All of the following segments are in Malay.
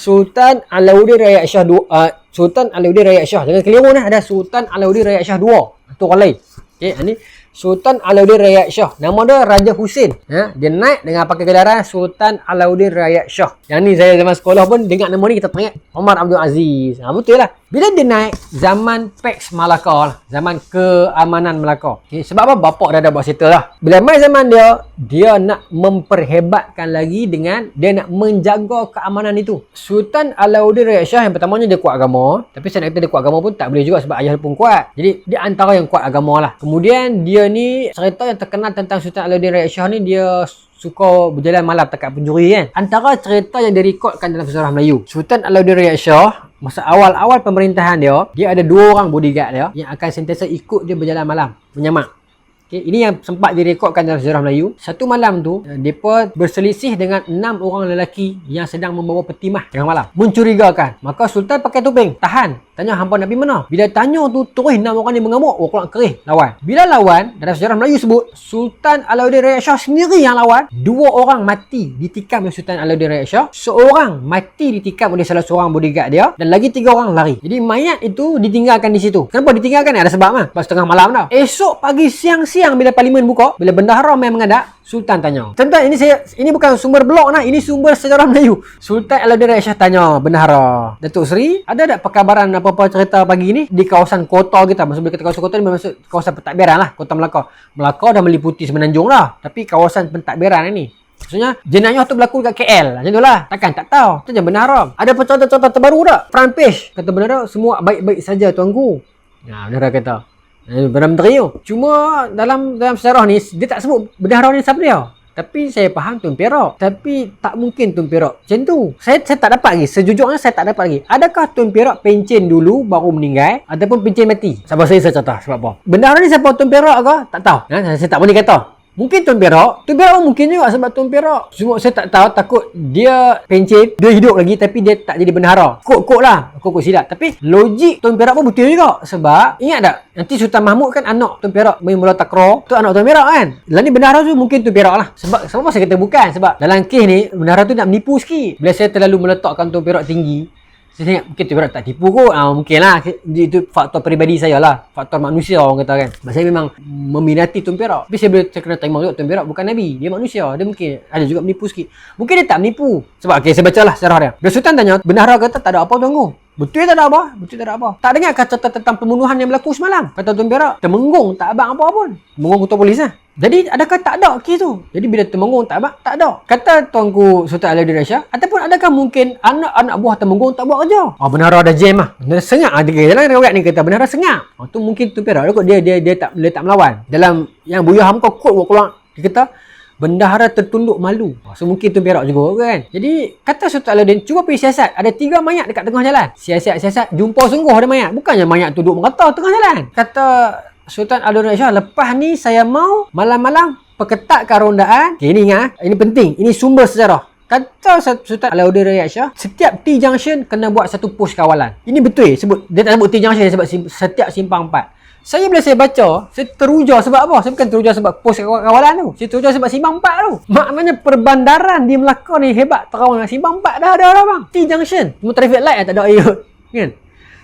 Sultan Alauddin Rakyat Shah dua, uh, Sultan Alauddin Rakyat Shah. Jangan keliru ni ada Sultan Alauddin Rakyat Shah dua. Itu orang lain. Okey, ini Sultan Alauddin Rakyat Shah. Nama dia Raja Husin. Ha? Dia naik dengan pakai gelaran Sultan Alauddin Rakyat Shah. Yang ni saya zaman sekolah pun dengar nama ni kita teringat Omar Abdul Aziz. Ha, betul lah. Bila dia naik zaman Pax Malaka lah. Zaman keamanan Melaka. Okay, sebab apa? Bapak dah ada buat settle lah. Bila main zaman dia, dia nak memperhebatkan lagi dengan dia nak menjaga keamanan itu. Sultan Alauddin Rakyat Shah yang pertamanya dia kuat agama. Tapi saya nak kata dia kuat agama pun tak boleh juga sebab ayah pun kuat. Jadi dia antara yang kuat agama lah. Kemudian dia ni cerita yang terkenal tentang Sultan Alauddin Rakyat Shah ni dia suka berjalan malam dekat penjuri kan. Antara cerita yang direkodkan dalam sejarah Melayu. Sultan Alauddin Rakyat Shah masa awal-awal pemerintahan dia, dia ada dua orang bodyguard dia yang akan sentiasa ikut dia berjalan malam, menyamak. Okay, ini yang sempat direkodkan dalam sejarah Melayu. Satu malam tu, mereka berselisih dengan enam orang lelaki yang sedang membawa peti mah tengah malam. Mencurigakan. Maka Sultan pakai topeng. Tahan. Tanya hampa Nabi mana? Bila tanya tu, terus enam orang ni mengamuk. Oh, kurang kerih. Lawan. Bila lawan, dalam sejarah Melayu sebut, Sultan Alauddin Rakyat Shah sendiri yang lawan. Dua orang mati ditikam oleh Sultan Alauddin Rakyat Shah. Seorang mati ditikam oleh salah seorang bodyguard dia. Dan lagi tiga orang lari. Jadi mayat itu ditinggalkan di situ. Kenapa ditinggalkan? Ada sebab mah. Pas tengah malam dah. Esok pagi siang-siang siang bila parlimen buka, bila bendahara main mengadak, Sultan tanya. Tuan-tuan, ini saya ini bukan sumber blog nah, ini sumber sejarah Melayu. Sultan Alauddin Rakyat Shah tanya bendahara, Datuk Seri, ada tak perkabaran apa-apa cerita pagi ni di kawasan kota kita? Maksud bila kita kawasan kota ni maksud kawasan pentadbiran lah, kota Melaka. Melaka dah meliputi Semenanjung lah, tapi kawasan pentadbiran ini. Maksudnya jenayah tu berlaku dekat KL Macam tu lah Takkan tak tahu Itu je benar Ada contoh-contoh terbaru tak Front page Kata benar Semua baik-baik saja tuanku Ya benar kata Eh, Benar menteri tu. Cuma dalam dalam sejarah ni dia tak sebut bendahara ni siapa dia. Tapi saya faham Tun Perak. Tapi tak mungkin Tun Perak macam tu. Saya saya tak dapat lagi. Sejujurnya saya tak dapat lagi. Adakah Tun Perak pencen dulu baru meninggal ataupun pencen mati? Sabar saya saya cerita sebab apa. Bendahara ni siapa Tun Perak ke? Tak tahu. Ha? Saya tak boleh kata. Mungkin Tun Perak. Tun Perak pun mungkin juga sebab Tun Perak. Cuma saya tak tahu takut dia pencen, dia hidup lagi tapi dia tak jadi bendahara. Kok-kok lah. Kok-kok silap. Tapi logik Tun Perak pun betul juga. Sebab ingat tak? Nanti Sultan Mahmud kan anak Tun Perak main bola takraw. Tu anak Tun Perak kan? Lah ni tu mungkin Tun Perak lah. Sebab sebab saya kata bukan. Sebab dalam kes ni bendahara tu nak menipu sikit. Bila saya terlalu meletakkan Tun Perak tinggi, saya ingat mungkin tu tak tipu kot. Ah, mungkin lah. Itu faktor peribadi saya lah. Faktor manusia orang kata kan. Sebab saya memang meminati Tun Perak. Tapi saya, boleh, kena terima juga Tun Perak bukan Nabi. Dia manusia. Dia mungkin ada juga menipu sikit. Mungkin dia tak menipu. Sebab okay, saya baca lah sejarah dia. Bila Sultan tanya, benar kata tak ada apa tuanku. Betul tak ada apa? Betul tak ada apa? Tak dengar kata tentang pembunuhan yang berlaku semalam? Kata Tun Perak, temenggung tak abang apa pun. Temenggung ketua polis lah. Jadi adakah tak ada kes tu? Jadi bila temenggung tak abang, tak ada. Kata tuanku Sultan Alauddin Rasha, ataupun adakah mungkin anak-anak buah temenggung tak buat kerja? Oh benar ada jam lah. Benar sengak ada ke dalam riwayat ni kata benar sengak. Oh tu mungkin Tun Perak dia dia dia tak dia tak melawan. Dalam yang Buya Hamka quote keluar dia kata bendahara tertunduk malu. So mungkin tu berak juga kan. Jadi kata Sultan Alauddin cuba pergi siasat. Ada tiga mayat dekat tengah jalan. Siasat-siasat jumpa sungguh ada mayat. Bukannya mayat tu duduk merata tengah jalan. Kata Sultan Alauddin Shah lepas ni saya mau malam-malam perketatkan rondaan. Okay, ini ingat. Ini penting. Ini sumber sejarah. Kata Sultan Alauddin Rakyat Shah, setiap T junction kena buat satu pos kawalan. Ini betul eh? Sebut, dia tak sebut T junction, sebut setiap simpang empat. Saya bila saya baca, saya teruja sebab apa? Saya bukan teruja sebab pos kawalan tu. Saya teruja sebab simpang empat tu. Maknanya perbandaran di Melaka ni hebat. Terawang simpang empat dah ada dah bang. T junction. Cuma traffic light tak ada air. Kan?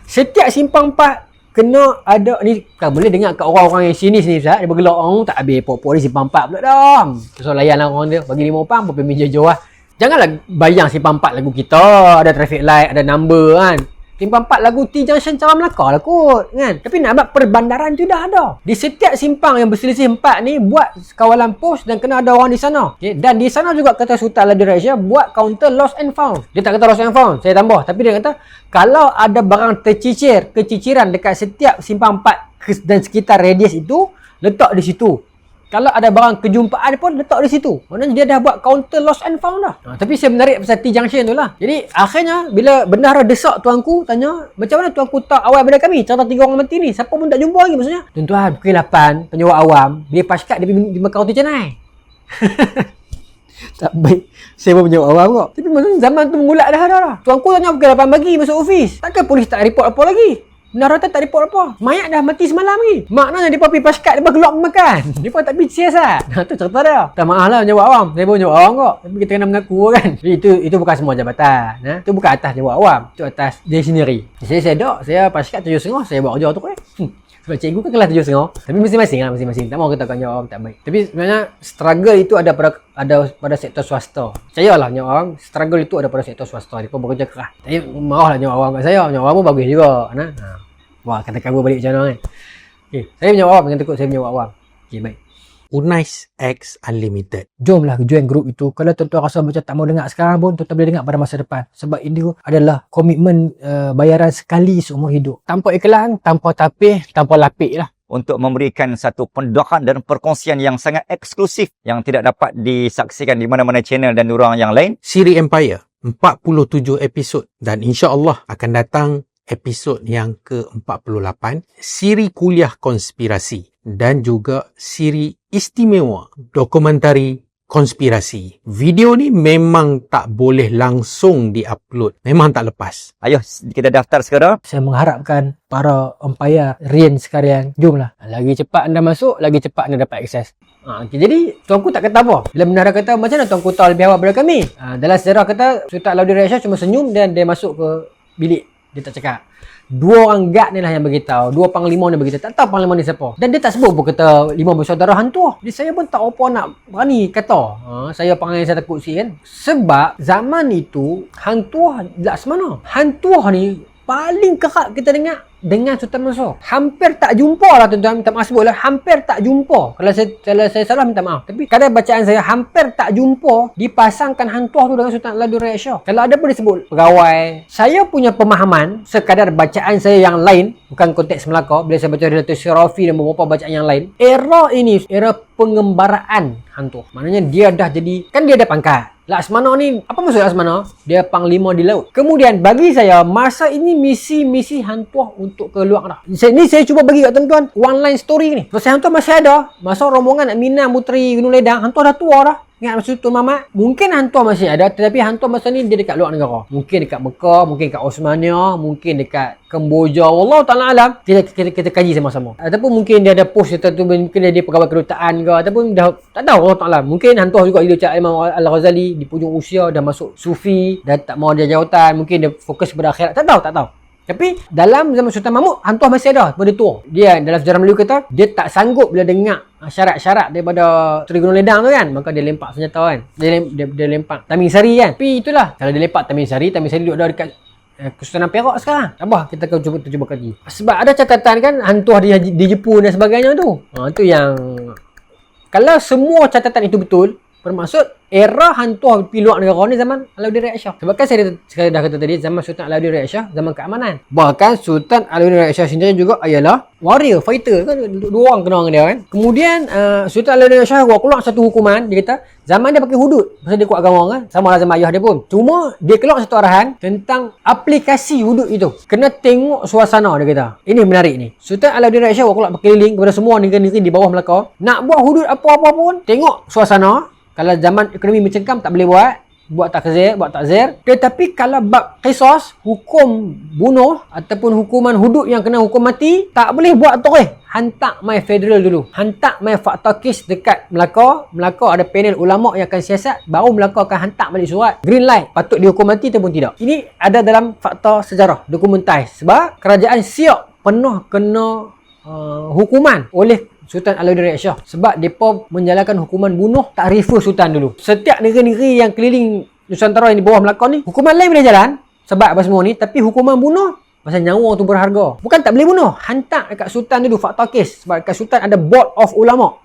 Setiap simpang empat kena ada ni kan boleh dengar kat orang-orang yang sini sini Ustaz dia bergelak orang tak habis pokok-pokok ni simpang empat pula dah. So layan lah orang dia bagi lima pang berapa meja jauh lah. Janganlah bayang simpang empat lagu kita ada traffic light ada number kan. Simpang 4 lagu T Junction Cawan Melaka lah kot kan. Tapi nak buat perbandaran tu dah ada. Di setiap simpang yang berselisih 4 ni buat kawalan pos dan kena ada orang di sana. Okay? Dan di sana juga kata Sultan Alauddin Raisya buat kaunter lost and found. Dia tak kata lost and found. Saya tambah. Tapi dia kata kalau ada barang tercicir, keciciran dekat setiap simpang 4 dan sekitar radius itu, letak di situ. Kalau ada barang kejumpaan pun letak di situ. Maknanya dia dah buat counter lost and found dah. Ha, tapi saya menarik pasal T junction tu lah. Jadi akhirnya bila bendahara desak tuanku tanya macam mana tuanku tak awal pada kami cerita tiga orang mati ni. Siapa pun tak jumpa lagi maksudnya. Tuan-tuan pukul 8 penyewa awam dia paskat dia pergi di Mekau tu cenai. tak baik. Saya pun penyewa awam kok. Tapi maksudnya zaman tu mengulat dah dah. Tuanku tanya pukul 8 pagi masuk office. Takkan polis tak report apa lagi? Menara tu tak report apa. Mayat dah mati semalam lagi. Maknanya dia pergi paskat, dia keluar makan. Dia tak pergi siasat. Nah, tu cerita dia. Tak maaf lah jawab awam. Saya pun jawab awam kok. Tapi kita kena mengaku kan. Itu itu bukan semua jabatan. Nah. Itu bukan atas jawab awam. Itu atas dia sendiri. Saya saya dok, saya paskat tujuh setengah, saya buat kerja tu kan. Hmm. Sebab cikgu kan kelas tujuh setengah. Tapi masing-masing lah masing-masing. Tak mau kita akan jawab tak baik. Tapi sebenarnya struggle itu ada pada ada pada sektor swasta. Saya lah nyawa orang struggle itu ada pada sektor swasta. Dia pun bekerja keras. Tapi maaf lah nyawa orang kat saya. Nyawa orang pun bagus juga. Nah. Ha. Wah kata kabur balik macam mana kan. Okay. Saya menjawab awam dengan tekut saya menjawab awam. Okay baik. Unais X Unlimited. Jomlah join grup itu. Kalau tuan-tuan rasa macam tak mau dengar sekarang pun, tuan-tuan boleh dengar pada masa depan. Sebab ini adalah komitmen uh, bayaran sekali seumur hidup. Tanpa iklan, tanpa tapih, tanpa lapik lah. Untuk memberikan satu pendoakan dan perkongsian yang sangat eksklusif yang tidak dapat disaksikan di mana-mana channel dan orang yang lain. Siri Empire. 47 episod. Dan insya Allah akan datang episod yang ke-48. Siri kuliah konspirasi. Dan juga siri istimewa dokumentari konspirasi. Video ni memang tak boleh langsung diupload. Memang tak lepas. Ayuh, kita daftar sekarang. Saya mengharapkan para umpire Rian sekalian, jomlah. Lagi cepat anda masuk, lagi cepat anda dapat akses. Ha, okay, jadi tuanku tak kata apa. Bila menara kata macam mana tuanku tahu lebih awal daripada kami? Ha, dalam sejarah kata Sultan Laudi Raya cuma senyum dan dia masuk ke bilik. Dia tak cakap. Dua orang guard ni lah yang beritahu. Dua panglima ni beritahu. Tak tahu panglima ni siapa. Dan dia tak sebut pun kata lima bersaudara hantu. Jadi saya pun tak apa nak berani kata. Ha, saya panggil saya takut si kan. Sebab zaman itu hantu tak semana. Hantu ni paling kerap kita dengar dengan Sultan Mansur. Hampir tak jumpa lah tuan-tuan. Minta maaf sebut lah. Hampir tak jumpa. Kalau saya, kalau saya salah minta maaf. Tapi kadang bacaan saya hampir tak jumpa dipasangkan hantu tu dengan Sultan Lalu Raya Shah. Kalau ada pun disebut pegawai. Saya punya pemahaman sekadar bacaan saya yang lain. Bukan konteks Melaka. Bila saya baca Relator Syarafi dan beberapa bacaan yang lain. Era ini, era pengembaraan hantu. Maknanya dia dah jadi, kan dia ada pangkat. Laksmana ni, apa maksud Laksmana? Dia panglima di laut. Kemudian bagi saya, masa ini misi-misi hantu untuk keluar dah. Ini saya cuba bagi kat tuan-tuan one line story ni. Masa hantu masih ada, masa rombongan nak minang puteri Gunung Ledang, hantu dah tua dah. Ingat masa tu Mamat? Mungkin hantu masih ada tetapi hantu masa ni dia dekat luar negara. Mungkin dekat Mekah, mungkin dekat Osmania, mungkin dekat Kemboja. Allah Ta'ala alam. Kita, kita, kita kaji sama-sama. Ataupun mungkin dia ada post tu mungkin dia, dia pegawai kedutaan ke ataupun dah tak tahu Allah Ta'ala. Mungkin hantu juga hidup cak Imam Al-Ghazali di pujung usia dah masuk sufi, dah tak mau dia jawatan, mungkin dia fokus pada akhirat. Tak tahu, tak tahu. Tapi dalam zaman Sultan Mahmud, hantu masih ada pada tua. Dia dalam sejarah Melayu kata, dia tak sanggup bila dengar syarat-syarat daripada Teri Gunung Ledang tu kan. Maka dia lempak senjata kan. Dia, lem, dia, dia lempak Taming Sari kan. Tapi itulah, kalau dia lempak Taming Sari, Taming Sari duduk dekat eh, Kesultanan Perak sekarang. Apa? Kita akan cuba, cuba kaji. Sebab ada catatan kan, hantu di, di Jepun dan sebagainya tu. Ha, itu yang... Kalau semua catatan itu betul, Bermaksud era hantu pergi luar negara ni zaman Alauddin Rakyat Shah. Sebab kan saya, saya dah kata tadi zaman Sultan Alauddin Rakyat Shah zaman keamanan. Bahkan Sultan Alauddin Rakyat Shah sendiri juga ialah warrior, fighter kan dua orang kena dengan dia kan. Kemudian uh, Sultan Alauddin Rakyat Shah keluar satu hukuman dia kata zaman dia pakai hudud pasal dia kuat agama kan. Sama lah zaman ayah dia pun. Cuma dia keluar satu arahan tentang aplikasi hudud itu. Kena tengok suasana dia kata. Ini menarik ni. Sultan Alauddin Rakyat Shah keluar berkeliling kepada semua negeri-negeri di bawah Melaka. Nak buat hudud apa-apa pun tengok suasana kalau zaman ekonomi mencengkam tak boleh buat buat takzir, buat takzir. Tetapi kalau bab kisos, hukum bunuh ataupun hukuman hudud yang kena hukum mati, tak boleh buat tu eh. Hantar my federal dulu. Hantar my fakta kes dekat Melaka. Melaka ada panel ulama yang akan siasat. Baru Melaka akan hantar balik surat. Green light. Patut dihukum mati ataupun tidak. Ini ada dalam fakta sejarah. Dokumentasi. Sebab kerajaan siap penuh kena uh, hukuman oleh Sultan Alauddin Rakyat Shah sebab depa menjalankan hukuman bunuh tak refer sultan dulu. Setiap negeri-negeri yang keliling Nusantara yang di bawah Melaka ni, hukuman lain boleh jalan sebab apa semua ni, tapi hukuman bunuh pasal nyawa tu berharga. Bukan tak boleh bunuh, hantar dekat sultan dulu fakta kes sebab dekat sultan ada board of ulama.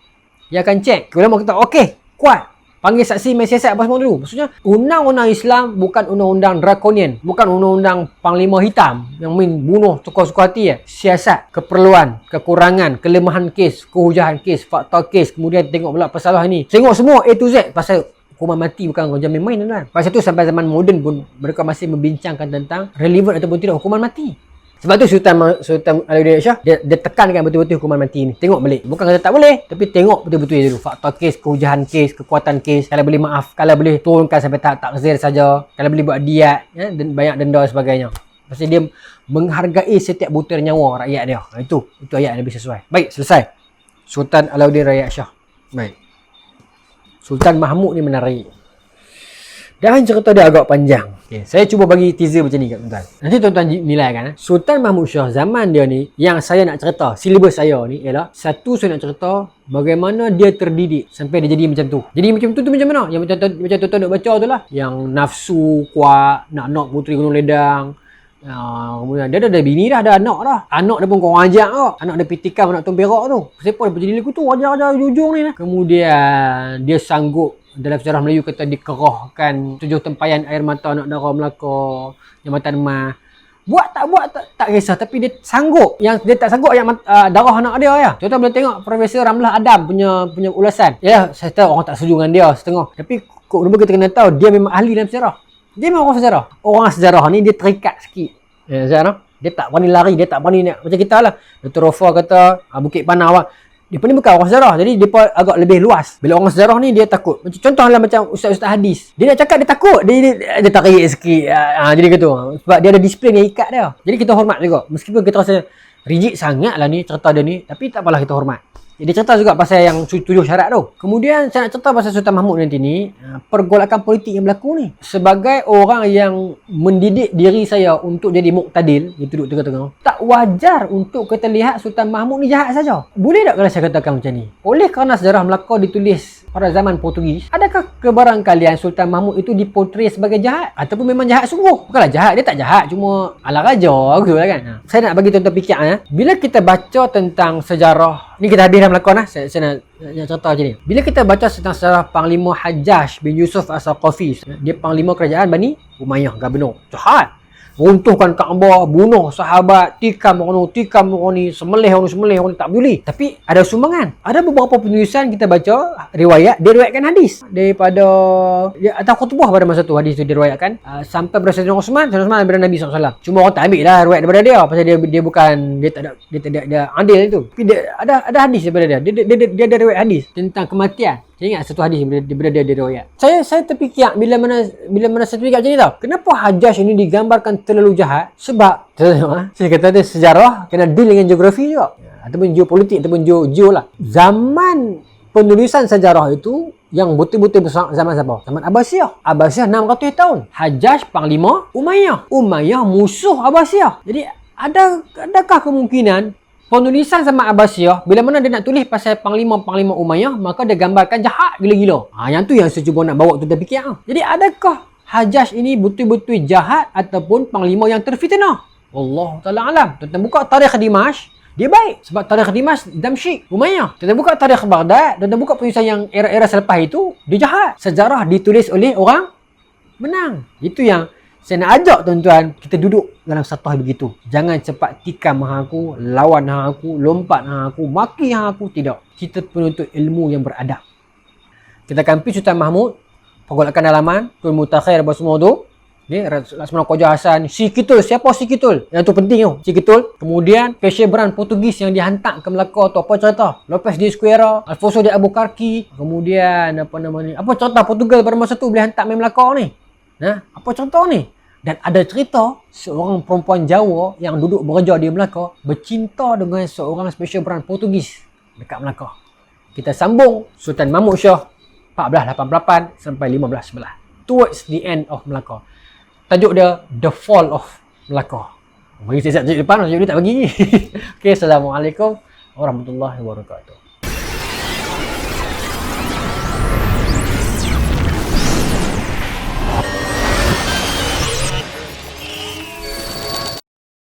Dia akan check. Ulama kata okey, kuat. Panggil saksi main siasat apa semua dulu. Maksudnya, undang-undang Islam bukan undang-undang drakonian. Bukan undang-undang panglima hitam yang main bunuh suka-suka hati ya. Siasat, keperluan, kekurangan, kelemahan kes, kehujahan kes, fakta kes. Kemudian tengok pula pasal ini. Tengok semua A to Z pasal hukuman mati bukan kerja main-main kan. Pasal tu sampai zaman moden pun mereka masih membincangkan tentang relevan ataupun tidak hukuman mati. Sebab tu Sultan Sultan Alauddin Shah dia, dia tekankan betul-betul hukuman mati ni. Tengok balik. Bukan kata tak boleh, tapi tengok betul-betul dulu. Faktor kes, kehujahan kes, kekuatan kes. Kalau boleh maaf, kalau boleh turunkan sampai tak takzir saja. Kalau boleh buat diat ya, dan banyak denda dan sebagainya. Pasti dia menghargai setiap butir nyawa rakyat dia. Ha, itu itu ayat yang lebih sesuai. Baik, selesai. Sultan Alauddin Rakyat Shah. Baik. Sultan Mahmud ni menarik. Dan cerita dia agak panjang. Okay, saya cuba bagi teaser macam ni kat tuan-tuan. Nanti tuan-tuan nilai kan. eh. Sultan Mahmud Shah zaman dia ni yang saya nak cerita, silibus saya ni ialah satu saya nak cerita bagaimana dia terdidik sampai dia jadi macam tu. Jadi macam tu tu macam mana? Yang macam macam tuan-tuan nak baca tu lah. Yang nafsu kuat, nak nak puteri gunung ledang. Uh, kemudian dia dah ada bini dah, ada anak dah. Anak dia pun korang ajak kau. Anak dia pitikam anak tuan perak tu. Siapa dia jadi lagu tu? Ajar-ajar ujung ni lah. Kemudian dia sanggup dalam sejarah Melayu kata dikerahkan tujuh tempayan air mata anak darah Melaka, jambatan emas. Buat tak buat tak, tak kisah tapi dia sanggup. Yang dia tak sanggup yang uh, darah anak dia ya. Tuan-tuan boleh tengok Profesor Ramlah Adam punya punya ulasan. Ya, saya tahu orang tak setuju dengan dia setengah. Tapi kok kenapa kita kena tahu dia memang ahli dalam sejarah. Dia memang orang sejarah. Orang sejarah ni dia terikat sikit. Ya, sejarah. Dia tak berani lari, dia tak berani nak macam kita lah. Dr. Rofa kata ah, Bukit Panah awak. Pun ni bukan orang sejarah. Jadi pun agak lebih luas. Bila orang sejarah ni dia takut. Macam contohlah macam ustaz-ustaz hadis. Dia nak cakap dia takut. Dia dia, dia tarik sikit. Ha, jadi kata sebab dia ada disiplin yang ikat dia. Jadi kita hormat juga. Meskipun kita rasa rigid sangat lah ni cerita dia ni, tapi tak apalah kita hormat. Dia cerita juga pasal yang tu- tujuh syarat tu. Kemudian saya nak cerita pasal Sultan Mahmud nanti ni, ah, pergolakan politik yang berlaku ni. Sebagai orang yang mendidik diri saya untuk jadi muktadil, dia duduk tengah-tengah, tak wajar untuk kita lihat Sultan Mahmud ni jahat saja. Boleh tak kalau saya katakan macam ni? Oleh kerana sejarah Melaka ditulis pada zaman Portugis, adakah kebarangkalian Sultan Mahmud itu dipotret sebagai jahat? Ataupun memang jahat sungguh? Bukanlah jahat, dia tak jahat, cuma ala raja ke lah kan? Ha. Saya nak bagi tuan-tuan fikir ya. Bila kita baca tentang sejarah, ni kita habis dalam lakon lah, saya, saya nak, nak cerita macam ni. Bila kita baca tentang sejarah Panglima Hajjaj bin Yusuf As-Saqafi, dia Panglima Kerajaan Bani Umayyah, Gubernur. Jahat runtuhkan Kaabah, bunuh sahabat, tikam orang ni, tikam orang ni, semelih orang ni, semelih orang ni, tak peduli. Tapi ada sumbangan. Ada beberapa penulisan kita baca, riwayat, dia riwayatkan hadis. Daripada, dia, atau khutbah pada masa tu hadis tu diriwayatkan. Uh, sampai pada Sayyidina Osman, Sayyidina Osman daripada Nabi SAW. Cuma orang tak ambil lah riwayat daripada dia. Pasal dia dia bukan, dia tak ada, dia tak ada, dia adil itu. Tapi dia, ada ada hadis daripada dia. Dia, dia, dia, dia, dia ada riwayat hadis tentang kematian. Saya ingat satu hadis daripada, dia, dia riwayat. Saya saya terfikir bila mana bila mana saya terfikir macam ni tau. Kenapa Hajjaj ini digambarkan terlalu jahat? Sebab tengok, ah, saya kata dia sejarah kena deal dengan geografi juga. Ya, Ataupun geopolitik ataupun geo, geo lah. Zaman penulisan sejarah itu yang betul-betul besar zaman siapa? Zaman Abbasiyah. Abbasiyah 600 tahun. Hajjaj panglima Umayyah. Umayyah musuh Abbasiyah. Jadi ada adakah kemungkinan penulisan zaman Abbasiyah bila mana dia nak tulis pasal panglima-panglima Umayyah maka dia gambarkan jahat gila-gila. Ha yang tu yang saya cuba nak bawa tu fikir ah. Jadi adakah Hajjaj ini betul-betul jahat ataupun panglima yang terfitnah? Allah taala alam. Tuan buka tarikh Dimash dia baik sebab tarikh Dimash Damsyik Umayyah. Kita buka tarikh Baghdad dan buka penulisan yang era-era selepas itu dia jahat. Sejarah ditulis oleh orang menang. Itu yang saya nak ajak tuan-tuan kita duduk dalam satu hal begitu. Jangan cepat tikam hang aku, lawan hang aku, lompat hang aku, maki hang aku. Tidak. Kita penuntut ilmu yang beradab. Kita akan pergi Sultan Mahmud, pergolakan dalaman, Tun Mutakhir apa semua tu. Okay, Laksamana Koja Hasan, Si Kitul, siapa Si Kitul? Yang tu penting tu, Si Kitul. Kemudian Pesheberan Portugis yang dihantar ke Melaka tu, apa cerita? Lopez de Esquerra, Alfonso de Albuquerque, kemudian apa nama ni? Apa cerita Portugal pada masa tu boleh hantar main Melaka ni? Nah, apa contoh ni? Dan ada cerita seorang perempuan Jawa yang duduk bekerja di Melaka bercinta dengan seorang special brand Portugis dekat Melaka. Kita sambung Sultan Mahmud Shah 1488 sampai 1511. Towards the end of Melaka. Tajuk dia The Fall of Melaka. Bagi saya tajuk depan, tajuk dia tak bagi. okay, Assalamualaikum warahmatullahi wabarakatuh.